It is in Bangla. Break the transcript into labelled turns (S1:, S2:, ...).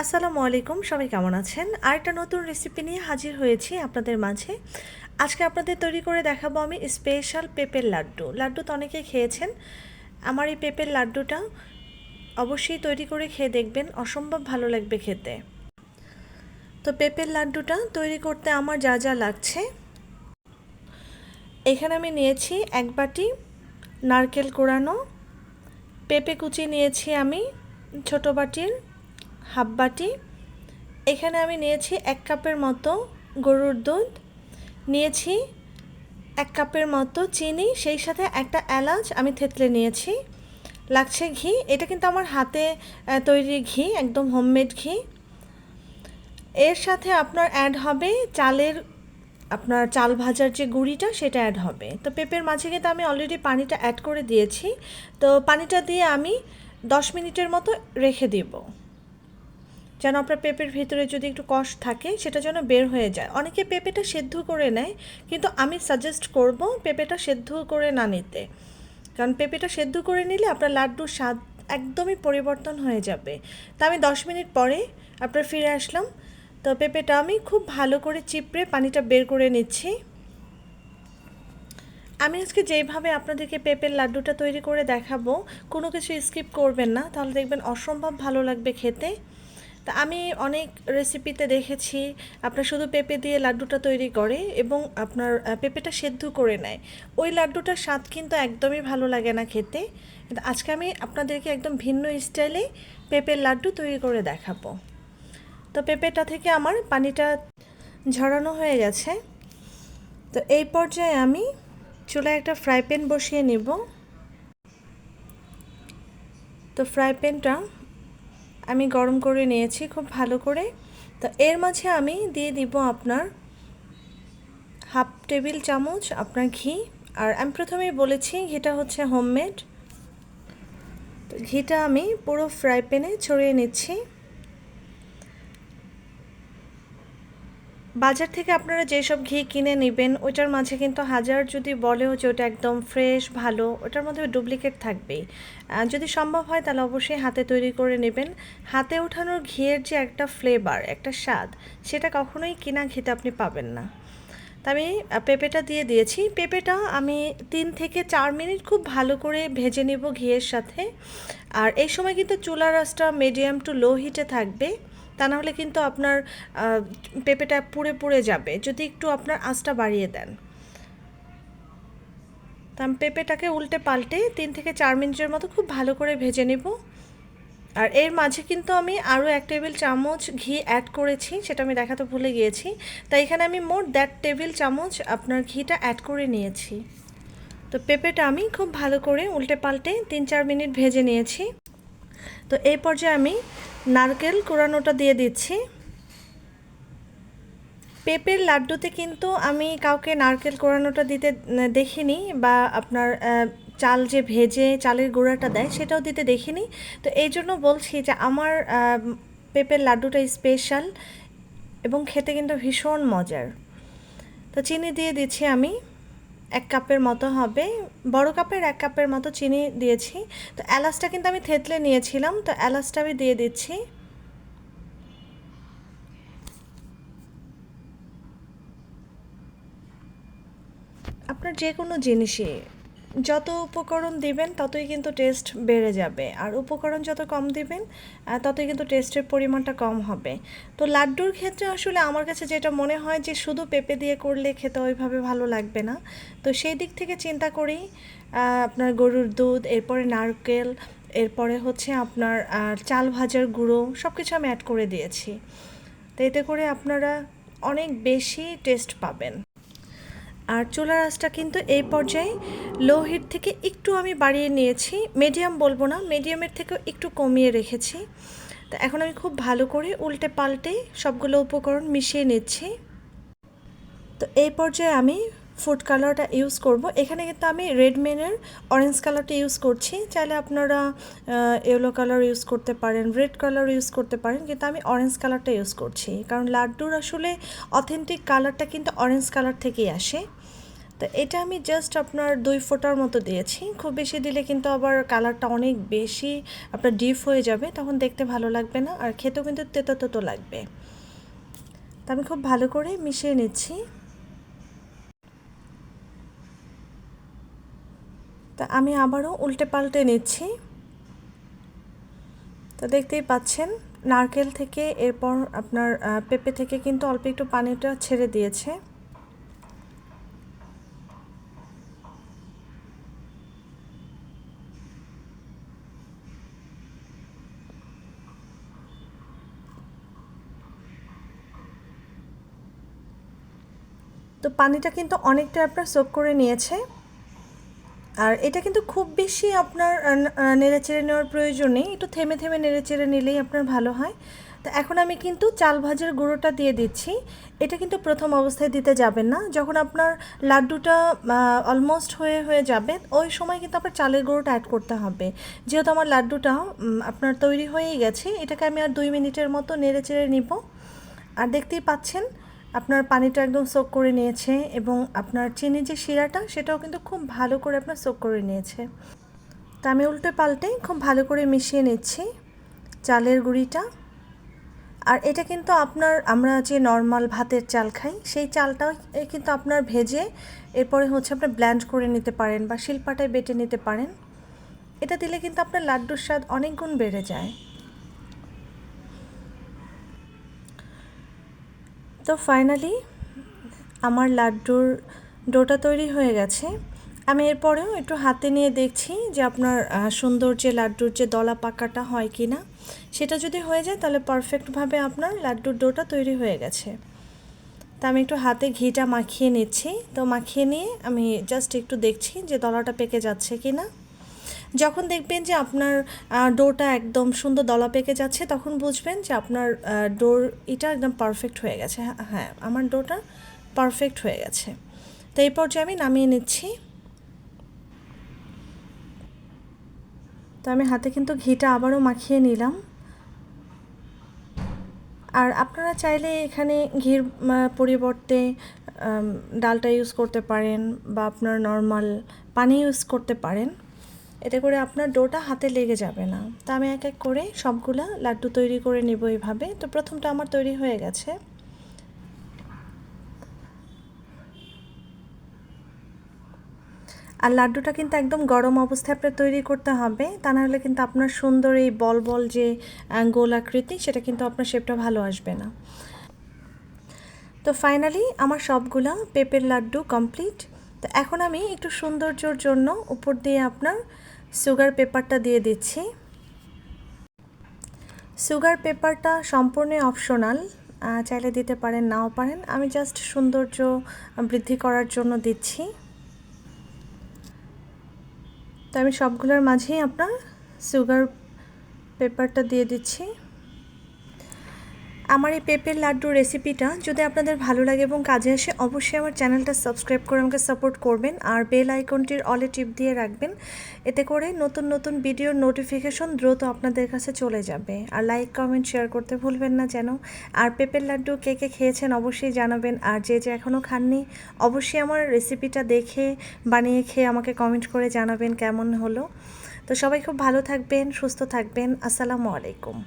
S1: আসসালামু আলাইকুম, সবাই কেমন আছেন? আর একটা নতুন রেসিপি নিয়ে হাজির হয়েছি আপনাদের মাঝে। আজকে আপনাদের তৈরি করে দেখাবো আমি স্পেশাল পেঁপের লাড্ডু। লাড্ডু তো অনেকে খেয়েছেন। আমার এই পেঁপের লাড্ডুটা অবশ্যই তৈরি করে খেয়ে দেখবেন, অসম্ভব ভালো লাগবে খেতে। তো পেঁপের লাড্ডুটা তৈরি করতে আমার যা যা লাগছে। এখানে আমি নিয়েছি এক বাটি নারকেল কোড়ানো পেঁপে কুচি নিয়েছি আমি ছোটো বাটির। হাফ বাটি এখানে আমি নিয়েছি এক কাপের মতো গরুর দুধ, নিয়েছি এক কাপের মতো চিনি, সেই সাথে একটা এলাচ আমি থেতলে নিয়েছি। লাগছে ঘি, এটা কিন্তু আমার হাতে তৈরি ঘি, একদম হোমমেড ঘি। এর সাথে আপনার অ্যাড হবে চালের, আপনার চাল ভাজার যে গুঁড়িটা, সেটা অ্যাড হবে। তো পেঁপের মাঝে কিন্তু আমি অলরেডি পানিটা অ্যাড করে দিয়েছি। তো পানিটা দিয়ে আমি দশ মিনিটের মতো রেখে দিব। যেন আপনার পেঁপের ভিতরে যদি একটু কষ থাকে, সেটা যেন বের হয়ে যায়। অনেকে পেঁপেটা সেদ্ধ করে নেয়, কিন্তু আমি সাজেস্ট করব পেঁপেটা সেদ্ধ করে না নিতে। কারণ পেঁপেটা সেদ্ধ করে নিলে আপনার লাড্ডুর স্বাদ একদমই পরিবর্তন হয়ে যাবে। তা আমি দশ মিনিট পরে আপনার ফিরে আসলাম। তো পেঁপেটা আমি খুব ভালো করে চিপড়ে পানিটা বের করে নিচ্ছি। আমি আজকে যেইভাবে আপনাদেরকে পেঁপের লাড্ডুটা তৈরি করে দেখাবো, কোনো কিছু স্কিপ করবেন না। তাহলে দেখবেন অসম্ভব ভালো লাগবে খেতে। তা আমি অনেক রেসিপিতে দেখেছি, আপনার শুধু পেঁপে দিয়ে লাড্ডুটা তৈরি করে এবং আপনার পেঁপেটা সেদ্ধ করে নেয়। ওই লাড্ডুটার স্বাদ কিন্তু একদমই ভালো লাগে না খেতে। কিন্তু আজকে আমি আপনাদেরকে একদম ভিন্ন স্টাইলে পেঁপের লাড্ডু তৈরি করে দেখাবো। তো পেঁপেটা থেকে আমার পানিটা ঝরানো হয়ে গেছে। তো এই পর্যায়ে আমি চুলায় একটা ফ্রাই প্যান বসিয়ে নেব। তো ফ্রাই প্যানটা আমি গরম করে নিয়েছি খুব ভালো করে। তো এর মাঝে আমি দিয়ে দিব আপনার হাফ টেবিল চামচ আপনার ঘি। আর আমি প্রথমেই বলেছি ঘিটা হচ্ছে হোমমেড। তো ঘিটা আমি পুরো ফ্রাই প্যানে ছড়িয়ে নিচ্ছি। বাজার থেকে আপনারা যেসব ঘি কিনে নেবেন, ওইটার মাঝে কিন্তু হাজার যদি বলেও যে ওটা একদম ফ্রেশ ভালো, ওটার মধ্যে ডুপ্লিকেট থাকবেই। যদি সম্ভব হয় তাহলে অবশ্যই হাতে তৈরি করে নেবেন। হাতে ওঠানোর ঘিয়ের যে একটা ফ্লেভার একটা স্বাদ, সেটা কখনোই কিনা ঘিতে আপনি পাবেন না। আমি পেঁপেটা দিয়ে দিয়েছি। পেঁপেটা আমি তিন থেকে চার মিনিট খুব ভালো করে ভেজে নেব ঘিয়ের সাথে। আর এই সময় কিন্তু চুলার রাসটা মিডিয়াম টু লো হিটে থাকবে। তা নাহলে কিন্তু আপনার পেঁপেটা পুড়ে পুড়ে যাবে। যদি একটু আপনার আঁচটা বাড়িয়ে দেন। তা আমি পেঁপেটাকে উল্টে পাল্টে তিন থেকে চার মিনিটের মতো খুব ভালো করে ভেজে নেব। আর এর মাঝে কিন্তু আমি আরও এক টেবিল চামচ ঘি অ্যাড করেছি, সেটা আমি দেখাতে ভুলে গিয়েছি। তাই এখানে আমি মোট দেড় টেবিল চামচ আপনার ঘিটা অ্যাড করে নিয়েছি। তো পেঁপেটা আমি খুব ভালো করে উল্টে পাল্টে তিন চার মিনিট ভেজে নিয়েছি। তো এই পর্যায়ে আমি নারকেল কোরানোটা দিয়ে দিচ্ছি। পেঁপের লাড্ডুতে কিন্তু আমি কাউকে নারকেল কোরানোটা দিতে দেখিনি বা আপনার চাল যে ভেজে চালের গুঁড়াটা দেয় সেটাও দিতে দেখিনি। তো এই জন্য বলছি যে আমার পেঁপের লাড্ডুটা স্পেশাল এবং খেতে কিন্তু ভীষণ মজার। তো চিনি দিয়ে দিচ্ছি আমি। এক কাপের মতো হবে। বড় কাপের এক কাপের মতো চিনি দিয়েছি। তো এলাচটা কিন্তু আমি থেতলে নিয়েছিলাম। তো এলাচটা আমি দিয়ে দিচ্ছি। আপনার যে কোনো জিনিসই যত উপকরণ দিবেন, ততই কিন্তু টেস্ট বেড়ে যাবে। আর উপকরণ যত কম দিবেন ততই কিন্তু টেস্টের পরিমাণটা কম হবে। তো লাড্ডুর ক্ষেত্রে আসলে আমার কাছে যেটা মনে হয় যে, শুধু পেঁপে দিয়ে করলে খেতে ওইভাবে ভালো লাগবে না। তো সেই দিক থেকে চিন্তা করেই আপনার গরুর দুধ, এরপরে নারকেল, এরপরে হচ্ছে আপনার চাল ভাজার গুঁড়ো সব কিছু আমি অ্যাড করে দিয়েছি। তো এতে করে আপনারা অনেক বেশি টেস্ট পাবেন। আর চুলার আঁচটা কিন্তু এই পর্যায়ে লো হিট থেকে একটু আমি বাড়িয়ে নিয়েছি। মিডিয়াম বলব না মিডিয়ামের থেকেও একটু কমিয়ে রেখেছি। তো এখন আমি খুব ভালো করে উল্টে পাল্টে সবগুলো উপকরণ মিশিয়ে নিচ্ছি। তো এই পর্যায়ে আমি ফুড কালারটা ইউজ করব। এখানে কিন্তু আমি রেড মেনের অরেঞ্জ কালারটা ইউজ করছি। চাইলে আপনারা ইয়েলো কালার ইউজ করতে পারেন রেড কালার ইউজ করতে পারেন, কিন্তু আমি অরেঞ্জ কালারটা ইউজ করছি। কারণ লাড্ডুর আসলে অথেন্টিক কালারটা কিন্তু অরেঞ্জ কালার থেকেই আসে। তো এটা আমি জাস্ট আপনার দুই ফোঁটার মতো দিয়েছি। খুব বেশি দিলে কিন্তু আবার কালারটা অনেক বেশি আপনার ডিপ হয়ে যাবে, তখন দেখতে ভালো লাগবে না, আর খেতেও কিন্তু তেতো তেতো লাগবে। তো আমি খুব ভালো করে মিশিয়ে নিচ্ছি। তা আমি আবারও উল্টে পাল্টে নিচ্ছি। তো দেখতেই পাচ্ছেন, নারকেল থেকে এরপর আপনার পেঁপে থেকে কিন্তু অল্প একটু পানিটা ছেড়ে দিয়েছে। তো পানিটা কিন্তু অনেকটা আপনার সোক করে নিয়েছে। আর এটা কিন্তু খুব বেশি আপনার নেড়ে চেড়ে নেওয়ার প্রয়োজন নেই একটু থেমে থেমে নেড়ে চেড়ে নিলেই আপনার ভালো হয়। তো এখন আমি কিন্তু চাল ভাজার গুঁড়োটা দিয়ে দিচ্ছি। এটা কিন্তু প্রথম অবস্থায় দিতে যাবেন না। যখন আপনার লাড্ডুটা অলমোস্ট হয়ে হয়ে যাবে, ওই সময় কিন্তু আপনার চালের গুঁড়োটা অ্যাড করতে হবে। যেহেতু আমার লাড্ডুটা আপনার তৈরি হয়েই গেছে, এটাকে আমি আর দুই মিনিটের মতো নেড়ে চেড়ে নিব। আর দেখতেই পাচ্ছেন আপনার পানিটা একদম সোক করে নিয়েছে এবং আপনার চিনি যে শিরাটা, সেটাও কিন্তু খুব ভালো করে আপনার সোক করে নিয়েছে। তা আমি উল্টে পাল্টে খুব ভালো করে মিশিয়ে নিচ্ছি চালের গুঁড়িটা। আর এটা কিন্তু আপনার, আমরা যে নর্মাল ভাতের চাল খাই, সেই চালটাও কিন্তু আপনার ভেজে এরপরে হচ্ছে আপনার ব্ল্যান্ড করে নিতে পারেন বা শিলপাটায় বেটে নিতে পারেন। এটা দিলে কিন্তু আপনার লাড্ডুর স্বাদ অনেক গুণ বেড়ে যায়। তো ফাইনালি আমার লাড্ডুর ডোটা তৈরি হয়ে গেছে। আমি এরপরেও একটু হাতে নিয়ে দেখছি যে আপনার সুন্দর যে লাড্ডুর যে দলা পাকাটা হয় কি না সেটা যদি হয়ে যায় তাহলে পারফেক্টভাবে আপনার লাড্ডুর ডোটা তৈরি হয়ে গেছে। তা আমি একটু হাতে ঘিটা মাখিয়ে নিচ্ছি। তো মাখিয়ে নিয়ে আমি জাস্ট একটু দেখছি যে দলাটা পেকে যাচ্ছে কি না যখন দেখবেন যে আপনার ডোরটা একদম সুন্দর দলা পেকে যাচ্ছে, তখন বুঝবেন যে আপনার ডোর এটা একদম পারফেক্ট হয়ে গেছে। হ্যাঁ আমার ডোটা পারফেক্ট হয়ে গেছে। তো এই পর্যায়ে আমি নামিয়ে নিচ্ছি। তো আমি হাতে কিন্তু ঘিটা আবারও মাখিয়ে নিলাম। আর আপনারা চাইলে এখানে ঘির পরিবর্তে ডালটা ইউজ করতে পারেন বা আপনার নর্মাল পানি ইউজ করতে পারেন। এতে করে আপনার ডোটা হাতে লেগে যাবে না। তা আমি এক এক করে সবগুলা লাড্ডু তৈরি করে নেব এইভাবে তো প্রথমটা আমার তৈরি হয়ে গেছে। আর লাড্ডুটা কিন্তু একদম গরম অবস্থায় আপনার তৈরি করতে হবে। তা নাহলে কিন্তু আপনার সুন্দর এই বল বল যে গোল আকৃতি সেটা কিন্তু আপনার শেপটা ভালো আসবে না। তো ফাইনালি আমার সবগুলা পেঁপের লাড্ডু কমপ্লিট তো এখন আমি একটু সৌন্দর্যর জন্য উপর দিয়ে আপনার সুগার পেপারটা দিয়ে দিচ্ছি। সুগার পেপারটা সম্পূর্ণ অপশনাল চাইলে দিতে পারেন, নাও পারেন। আমি জাস্ট সৌন্দর্য বৃদ্ধি করার জন্য দিচ্ছি। তো আমি সবগুলোর মাঝেই আপনার সুগার পেপারটা দিয়ে দিচ্ছি। আমার এই পেঁপের লাড্ডুর রেসিপিটা যদি আপনাদের ভালো লাগে এবং কাজে আসে, অবশ্যই আমার চ্যানেলটা সাবস্ক্রাইব করে আমাকে সাপোর্ট করবেন আর বেল আইকনটির অলে টিপ দিয়ে রাখবেন। এতে করে নতুন নতুন ভিডিওর নোটিফিকেশন দ্রুত আপনাদের কাছে চলে যাবে। আর লাইক কমেন্ট শেয়ার করতে ভুলবেন না যেন। আর পেঁপের লাড্ডু কে কে খেয়েছেন অবশ্যই জানাবেন। আর যে যে এখনও খাননি, অবশ্যই আমার রেসিপিটা দেখে বানিয়ে খেয়ে আমাকে কমেন্ট করে জানাবেন কেমন হলো। তো সবাই খুব ভালো থাকবেন, সুস্থ থাকবেন। আসসালামু আলাইকুম।